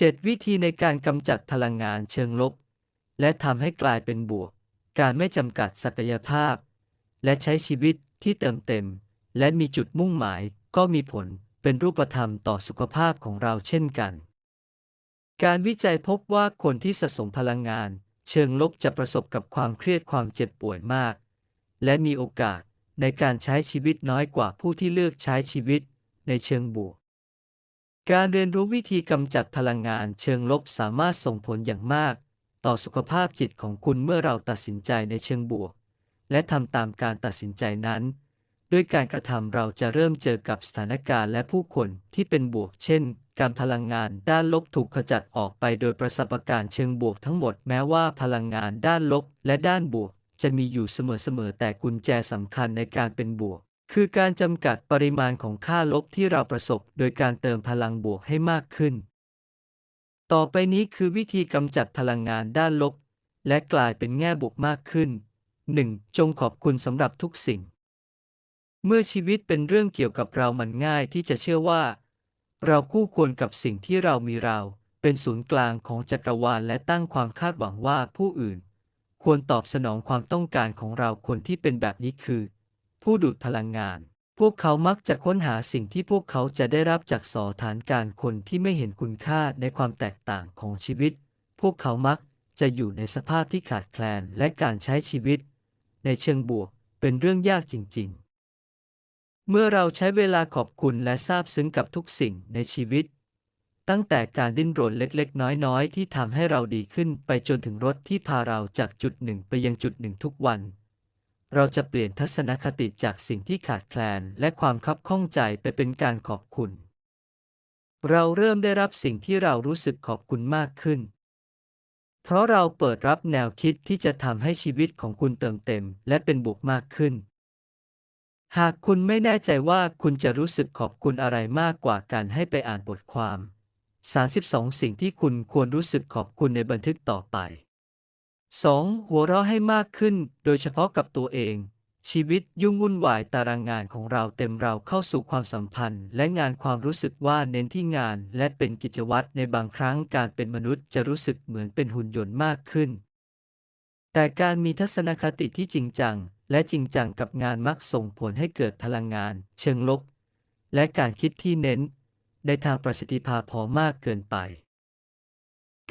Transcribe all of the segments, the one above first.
7 วิธีในการกำจัดพลังงานเชิงลบ และทำให้กลายเป็นบวก การไม่จำกัดศักยภาพ และใช้ชีวิตที่เติมเต็ม และมีจุดมุ่งหมายก็มีผลเป็นรูปธรรมต่อสุขภาพของเราเช่นกัน การวิจัยพบว่าคนที่สะสมพลังงาน เชิงลบจะประสบกับความเครียดความเจ็บป่วยมาก และมีโอกาสในการใช้ชีวิตน้อยกว่าผู้ที่เลือกใช้ชีวิตในเชิงบวก การเรียนรู้วิธีกำจัดพลังงานเชิงลบสามารถส่งผลอย่างมาก ต่อสุขภาพจิตของคุณเมื่อเราตัดสินใจในเชิงบวก และทำตามการตัดสินใจนั้น ด้วยการกระทำเราจะเริ่มเจอกับสถานการณ์และผู้คนที่เป็นบวก เช่น การพลังงานด้านลบถูกขจัดออกไปโดยประสบการณ์เชิงบวกทั้งหมดแม้ว่าพลังงานด้านลบและด้านบวก จะมีอยู่เสมอๆแต่กุญแจสำคัญในการเป็นบวก คือการจำกัดปริมาณของค่าลบที่เราประสบโดยการเติมพลังบวกให้มากขึ้น ต่อไปนี้คือวิธีกำจัดพลังงานด้านลบ และกลายเป็นแง่บวกมากขึ้น 1. จงขอบคุณสำหรับทุกสิ่ง เมื่อชีวิตเป็นเรื่องเกี่ยวกับเรามันง่ายที่จะเชื่อว่า เราคู่ควรกับสิ่งที่เรามีเรา เป็นศูนย์กลางของจักรวาลและตั้งความคาดหวังว่าผู้อื่น ควรตอบสนองความต้องการของเราคนที่เป็นแบบนี้คือ ผู้ดูดพลังงาน พวกเขามักจะค้นหาสิ่งที่พวกเขาจะได้รับจากสอฐานการคนที่ไม่เห็นคุณค่าในความแตกต่างของชีวิต พวกเขามักจะอยู่ในสภาพที่ขาดแคลนและการใช้ชีวิต ในเชิงบวกเป็นเรื่องยากจริง ๆ เมื่อเราใช้เวลาขอบคุณและซาบซึ้งกับทุกสิ่งในชีวิต ตั้งแต่การดิ้นรนเล็กๆ น้อยๆ ที่ทำให้เราดีขึ้นไปจนถึงรถที่พาเราจากจุดหนึ่งไปยังจุดหนึ่งทุกวัน เราจะเปลี่ยนทัศนคติจากสิ่งที่ขาดแคลนและความคับข้องใจไปเป็นการขอบคุณ เราเริ่มได้รับสิ่งที่เรารู้สึกขอบคุณมากขึ้น เพราะเราเปิดรับแนวคิดที่จะทำให้ชีวิตของคุณเติมเต็มและเป็นบวกมากขึ้น หากคุณไม่แน่ใจว่าคุณจะรู้สึกขอบคุณอะไรมากกว่าการให้ไปอ่านบทความ 32 สิ่งที่คุณควรรู้สึกขอบคุณในบันทึกต่อไป 2. หัวเราะให้มากขึ้น โดยเฉพาะกับตัวเอง ชีวิตยุ่งวุ่นวายตารางงานของเราเต็มเราเข้าสู่ความสัมพันธ์ และงานความรู้สึกว่าเน้นที่งาน และเป็นกิจวัตรในบางครั้งการเป็นมนุษย์จะรู้สึกเหมือนเป็นหุ่นยนต์มากขึ้น แต่การมีทัศนคติที่จริงจัง และจริงจังกับงานมักส่งผลให้เกิดพลังงาน เชิงลบ และการคิดที่เน้น ในทางประสิทธิภาพพอมากเกินไป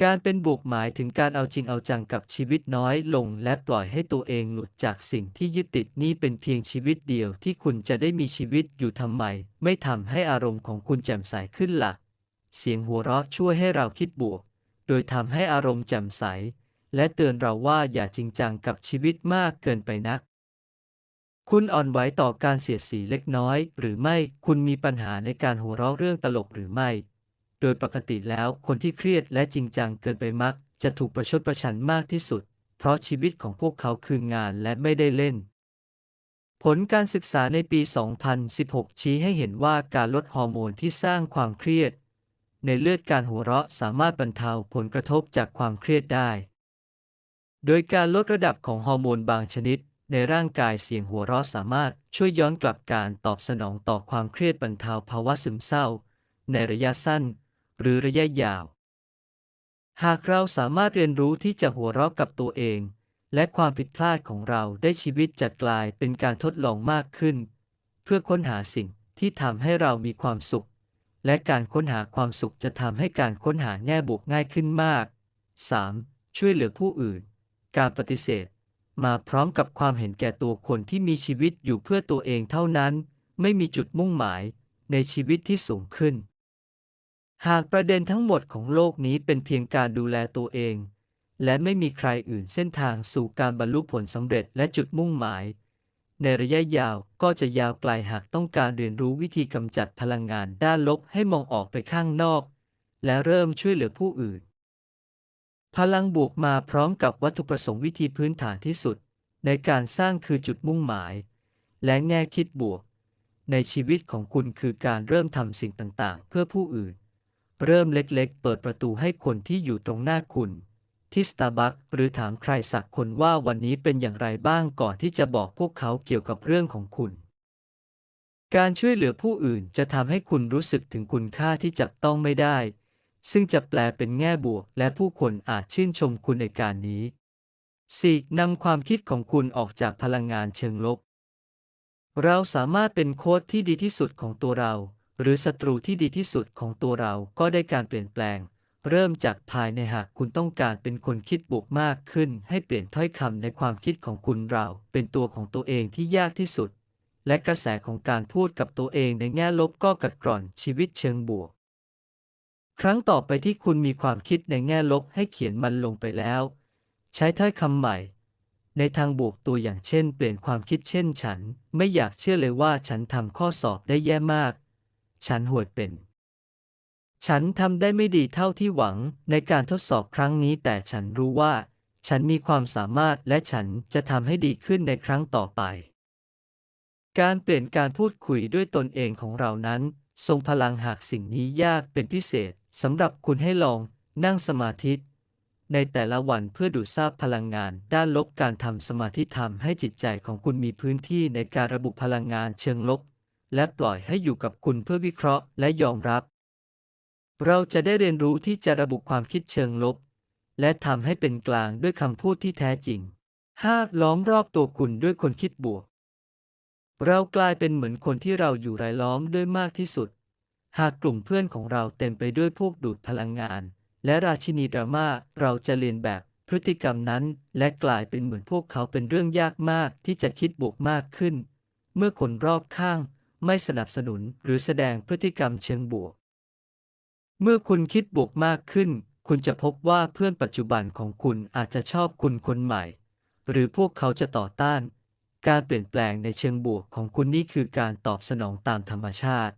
การเป็นบวกหมายถึงการเอาจริงเอาจังกับชีวิตน้อยลง และปล่อยให้ตัวเองหลุดจากสิ่งที่ยึดติดนี่เป็นเพียงชีวิตเดียวที่คุณจะได้มีชีวิตอยู่ทำไม ไม่ทำให้อารมณ์ของคุณแจ่มใสขึ้นละ่ะ เสียงหัวเราะช่วยให้เราคิดบวก โดยทำให้อารมณ์แจ่มใส และเตือนเราว่าอย่าจริงจังกับชีวิตมากเกินไปนัก คุณอ่อนไหวต่อการเสียดสีเล็กน้อย หรือไม่คุณมีปัญหาในการหัวเราะเรื่องตลกหรือไม่ โดยปกติแล้วคนที่เครียดและจริงจังเกินไปมัก จะถูกประชดประชันมากที่สุด เพราะชีวิตของพวกเขาคืองานและไม่ได้เล่น ผลการศึกษาในปี 2016 ชี้ให้เห็นว่าการลดฮอร์โมนที่สร้างความเครียด ในเลือดการหัวเราะสามารถบรรเทาผลกระทบจากความเครียดได้ โดยการลดระดับของฮอร์โมนบางชนิดในร่างกายเสียงหัวเราะสามารถช่วยย้อนกลับการตอบสนองต่อความเครียดบรรเทาภาวะซึมเศร้า ในระยะสั้น หรือระยะยาว หากเราสามารถเรียนรู้ที่จะหัวเราะกับตัวเอง และความผิดพลาดของเราได้ชีวิตจะกลายเป็นการทดลองมากขึ้น เพื่อค้นหาสิ่งที่ทำให้เรามีความสุข และการค้นหาความสุขจะทำให้การค้นหาแง่บวกง่ายขึ้นมาก 3. ช่วยเหลือผู้อื่น การปฏิเสธ มาพร้อมกับความเห็นแก่ตัวคนที่มีชีวิตอยู่เพื่อตัวเองเท่านั้น ไม่มีจุดมุ่งหมายในชีวิตที่สูงขึ้น หากประเด็นทั้งหมดของโลกนี้เป็นเพียงการดูแลตัวเอง และไม่มีใครอื่นเส้นทางสู่การบรรลุผลสำเร็จและจุดมุ่งหมาย ในระยะยาวก็จะยาวไกลหากต้องการเรียนรู้วิธีกำจัดพลังงานด้านลบให้มองออกไปข้างนอก และเริ่มช่วยเหลือผู้อื่น พลังบวกมาพร้อมกับวัตถุประสงค์วิธีพื้นฐานที่สุด ในการสร้างคือจุดมุ่งหมาย และแง่คิดบวก ในชีวิตของคุณคือการเริ่มทำสิ่งต่างๆ เพื่อผู้อื่น เริ่มเล็กๆ เปิดประตูให้คนที่อยู่ตรงหน้าคุณ ที่สตาร์บัคหรือถามใครสักคนว่าวันนี้เป็นอย่างไรบ้างก่อนที่จะบอกพวกเขาเกี่ยวกับเรื่องของคุณ การช่วยเหลือผู้อื่นจะทำให้คุณรู้สึกถึงคุณค่าที่จับต้องไม่ได้ ซึ่งจะแปลเป็นแง่บวก และผู้คนอาจชื่นชมคุณในการนี้ 4. นำความคิดของคุณออกจากพลังงานเชิงลบ เราสามารถเป็นโค้ชที่ดีที่สุดของตัวเรา หรือศัตรูที่ดีที่สุดของตัวเราก็ได้การเปลี่ยนแปลง เริ่มจากภายในหากคุณต้องการเป็นคนคิดบวกมากขึ้น ให้เปลี่ยนถ้อยคำในความคิดของคุณเรา เป็นตัวของตัวเองที่ยากที่สุด และกระแสของการพูดกับตัวเองในแง่ลบก็กัดกร่อนชีวิตเชิงบวก ครั้งต่อไปที่คุณมีความคิดในแง่ลบให้เขียนมันลงไปแล้ว ใช้ถ้อยคำใหม่ในทางบวกตัวอย่างเช่น เปลี่ยนความคิดเช่น ฉัน ไม่อยากเชื่อเลยว่าฉันทำข้อสอบได้แย่มาก ฉันห่วยเป็น ฉันทำได้ไม่ดีเท่าที่หวังในการทดสอบครั้งนี้ แต่ฉันรู้ว่า ฉันมีความสามารถและฉันจะทำให้ดีขึ้นในครั้งต่อไป การเปลี่ยนการพูดคุยด้วยตนเองของเรานั้น ทรงพลังหากสิ่งนี้ยากเป็นพิเศษสำหรับคุณให้ลองนั่งสมาธิในแต่ละวันเพื่อดูดซาบพลังงาน ด้านลบการทำสมาธิทำให้จิตใจของคุณมีพื้นที่ในการระบุพลังงานเชิงลบ และปล่อยให้อยู่กับคุณเพื่อวิเคราะห์และยอมรับ เราจะได้เรียนรู้ที่จะระบุความคิดเชิงลบ และทำให้เป็นกลางด้วยคำพูดที่แท้จริง 5. ล้อมรอบตัวคุณด้วยคนคิดบวก เรากลายเป็นเหมือนคนที่เราอยู่รายล้อมด้วยมากที่สุด หากกลุ่มเพื่อนของเราเต็มไปด้วยพวกดูดพลังงาน และราชินีดราม่าเราจะเรียนแบบพฤติกรรมนั้น และกลายเป็นเหมือนพวกเขาเป็นเรื่องยากมากที่จะคิดบวกมากขึ้น เมื่อคนรอบข้าง ไม่สนับสนุนหรือแสดงพฤติกรรมเชิงบวก เมื่อคุณคิดบวกมากขึ้น คุณจะพบว่าเพื่อนปัจจุบันของคุณอาจจะชอบคุณคนใหม่ หรือพวกเขาจะต่อต้าน การเปลี่ยนแปลงในเชิงบวกของคุณนี่คือการตอบสนองตามธรรมชาติ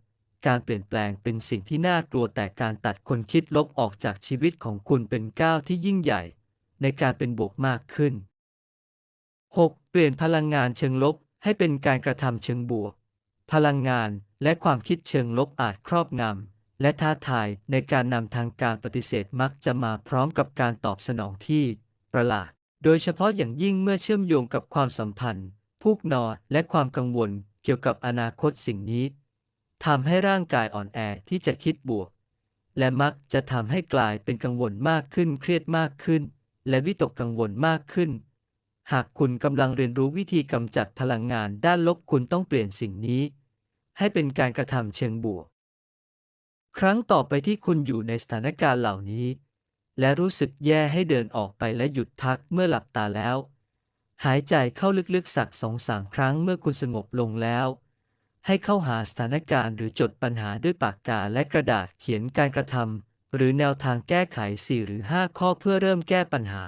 การเปลี่ยนแปลงเป็นสิ่งที่น่ากลัวแต่การตัดคนคิดลบออกจากชีวิตของคุณเป็นก้าวที่ยิ่งใหญ่ ในการเป็นบวกมากขึ้น 6. เปลี่ยนพลังงานเชิงลบให้เป็นการกระทำเชิงบวก พลังงานและความคิดเชิงลบอาจครอบงำและท้าทายในการนำทางการปฏิเสธมักจะมาพร้อมกับการตอบสนองที่ประหลาด โดยเฉพาะอย่างยิ่งเมื่อเชื่อมโยงกับความสัมพันธ์ ผูกนอและความกังวลเกี่ยวกับอนาคตสิ่งนี้ทำให้ร่างกายอ่อนแอที่จะคิดบวก และมักจะทำให้กลายเป็นกังวลมากขึ้นเครียดมากขึ้น และวิตกกังวลมากขึ้น หากคุณกำลังเรียนรู้วิธีกำจัดพลังงานด้านลบคุณต้องเปลี่ยนสิ่งนี้ ให้เป็นการกระทำเชิงบวก ครั้งต่อไปที่คุณอยู่ในสถานการณ์เหล่านี้ และรู้สึกแย่ให้เดินออกไปและหยุดพักเมื่อหลับตาแล้ว หายใจเข้าลึกๆสักสองสามครั้งเมื่อคุณสงบลงแล้ว ให้เข้าหาสถานการณ์หรือจดปัญหาด้วยปากกาและกระดาษเขียนการกระทำหรือแนวทางแก้ไข 4 หรือ 5 ข้อเพื่อเริ่มแก้ปัญหา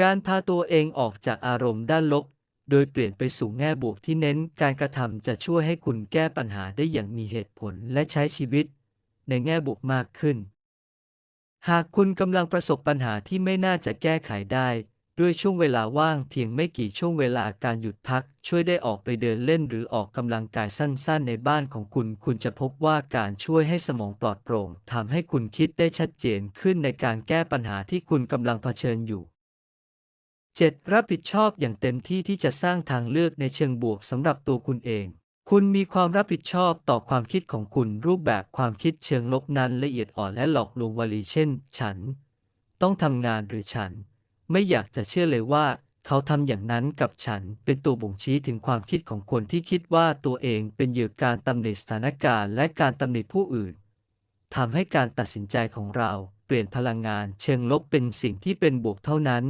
การพาตัวเองออกจากอารมณ์ด้านลบ โดยเปลี่ยนไปสู่แง่บวกที่เน้นการกระทำจะช่วยให้คุณแก้ปัญหาได้อย่างมีเหตุผลและใช้ชีวิต ในแง่บวกมากขึ้น หากคุณกำลังประสบปัญหาที่ไม่น่าจะแก้ไขได้ ด้วยช่วงเวลาว่างเพียงไม่กี่ช่วงเวลาการหยุดพัก ช่วยได้ออกไปเดินเล่นหรือออกกำลังกายสั้นๆ ในบ้านของคุณ คุณจะพบว่าการช่วยให้สมองปลอดโปร่งทำให้คุณคิดได้ชัดเจนขึ้นในการแก้ปัญหาที่คุณกำลังเผชิญอยู่ 7. รับผิดชอบอย่างเต็มที่ที่จะสร้างทางเลือกในเชิงบวกสำหรับตัวคุณเอง คุณมีความรับผิดชอบต่อความคิดของคุณรูปแบบความคิดเชิงลบนั้นละเอียดอ่อนและหลอกลวงวลีเช่น ฉัน ต้องทำงานหรือฉัน ไม่อยากจะเชื่อเลยว่า เขาทำอย่างนั้นกับฉันเป็นตัวบ่งชี้ถึงความคิดของคนที่คิดว่าตัวเองเป็นเหยื่อการตำหนิสถานการณ์และการตำหนิผู้อื่นทำให้การตัดสินใจของเราเปลี่ยนพลังงานเชิงลบเป็นสิ่งที่เป็นบวกเท่านั้น